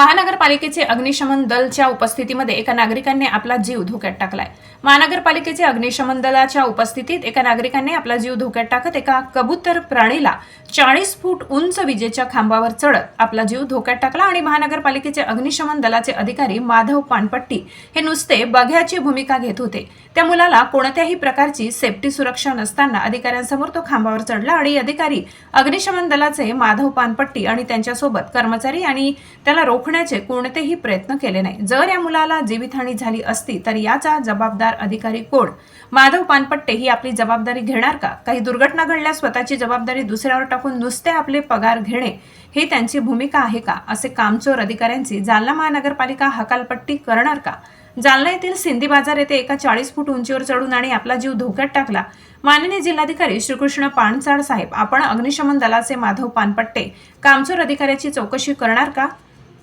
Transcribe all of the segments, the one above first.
महानगरपालिकेचे अग्निशमन दलच्या उपस्थितीमध्ये एका नागरिकाने आपला जीव धोक्यात टाकलाय. महानगरपालिकेचे अग्निशमन दलाच्या उपस्थितीत एका नागरिकाने आपला जीव धोक्यात टाकत एका कबूतर प्राणीला चाळीस फूट उंच विजेच्या खांबावर चढत आपला जीव धोक्यात टाकला आणि महानगरपालिकेचे अग्निशमन दलाचे अधिकारी माधव पानपट्टी हे नुसते बघ्याची भूमिका घेत होते. त्या मुलाला कोणत्याही प्रकारची सेफ्टी सुरक्षा नसताना अधिकाऱ्यांसमोर तो खांबावर चढला आणि अधिकारी अग्निशमन दलाचे माधव पानपट्टी आणि त्यांच्यासोबत कर्मचारी आणि त्याला रोखण्याचे कोणतेही प्रयत्न केले नाही. जर या मुलाला जीवितहानी झाली असती तर याचा जबाबदार अधिकारी कोण? माधव पानपट्टे ही आपली जबाबदारी घेणार का? काही दुर्घटना घडल्यास स्वतःची जबाबदारी दुसऱ्यावर टाकून नुसते आपले पगार घेणे ही त्यांची भूमिका आहे का? असे कामचोर अधिकाऱ्यांची जालना महानगरपालिका हकालपट्टी करणार का? जालना येथील सिंधी बाजार येथे एका चाळीस फूट उंचीवर चढून आणि आपला जीव धोक्यात टाकला. माननीय जिल्हाधिकारी श्रीकृष्ण पाणचाड साहेब आपण अग्निशमन दलाचे माधव पानपट्टे कामचोर अधिकाऱ्याची चौकशी करणार का?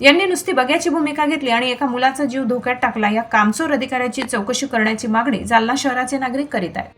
यांनी नुसती बघ्याची भूमिका घेतली आणि एका मुलाचा जीव धोक्यात टाकला. या कामचोर अधिकाऱ्याची चौकशी करण्याची मागणी जालना शहराचे नागरिक करीत आहेत.